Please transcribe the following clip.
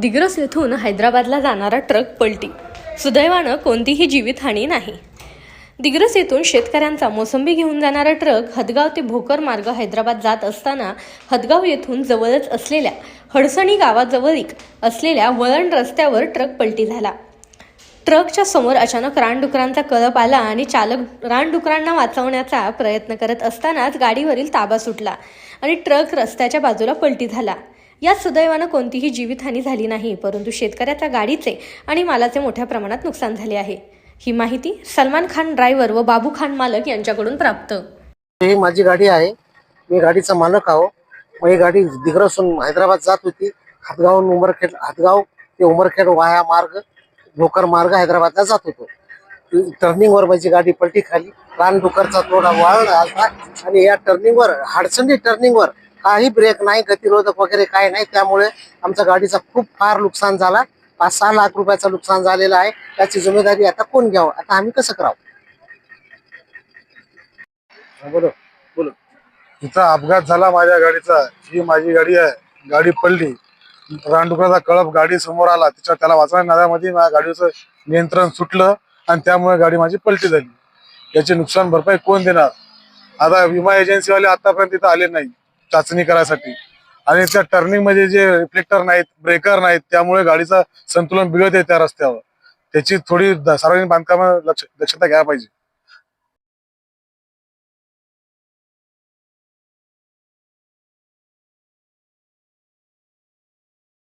दिग्रस येथून हैदराबादला जाणारा ट्रक पलटी. सुदैवानं कोणतीही जीवितहानी नाही. दिग्रस येथून शेतकऱ्यांचा मोसंबी घेऊन जाणारा ट्रक हदगाव ते भोकर मार्ग हैदराबाद जात असताना हदगाव येथून जवळच असलेल्या हडसणी गावाजवळीक असलेल्या वळण रस्त्यावर ट्रक पलटी झाला. ट्रकच्या समोर अचानक रानडुकरांचा कळप आला आणि चालक रानडुकरांना वाचवण्याचा प्रयत्न करत असतानाच गाडीवरील ताबा सुटला आणि ट्रक रस्त्याच्या बाजूला पलटी झाला. यात सुदैवानं कोणतीही जीवितहानी झाली नाही परंतु शेतकऱ्याच्या गाडीचे आणि मालाचे मोठ्या प्रमाणात नुकसान झाले आहे. ही माहिती सलमान खान ड्रायव्हर व बाबू खान मालक यांच्याकडून प्राप्त. ही माझी गाडी आहे. मी गाडीचा मालक आहो. मग ही गाडी दिग्रसून हैदराबाद जात होती. हातगाव उमरखेड हातगाव ते उमरखेड वाया मार्ग भोकर मार्ग हैदराबादला जात होतो. टर्निंगवर माझी गाडी पलटी खाली. रानडुकरचा थोडा वाळला आणि या टर्निंगवर हाडसंडी टर्निंगवर काही ब्रेक नाही गतिरोधक वगैरे काही नाही. त्यामुळे आमच्या गाडीचा खूप फार नुकसान झाला. पाच सहा लाख रुपयाचं नुकसान झालेलं आहे. त्याची जिम्मेदारी आता कोण घ्यावं? आता आम्ही कसं करावं? बोलो. बोलो. इथं अपघात झाला माझ्या गाडीचा. ही माझी गाडी आहे गाडी पडली. रानडुकराचा कळप गाडी समोर आला. तिच्या त्याला वाचवण्या नादामध्ये माझ्या गाडीचं नियंत्रण सुटलं आणि त्यामुळे गाडी माझी पलटी झाली. याची नुकसान भरपाई कोण देणार? आता विमा एजन्सीवाले आतापर्यंत तिथं आले नाही चाचणी करायसाठी. आणि त्या टर्निंगमध्ये जे रिफ्लेक्टर नाहीत ब्रेकर नाहीत त्यामुळे गाडीचं संतुलन बिघडते त्या रस्त्यावर. त्याची थोडी सार्वजनिक बांधकाम लक्ष दक्षता घ्यायला पाहिजे.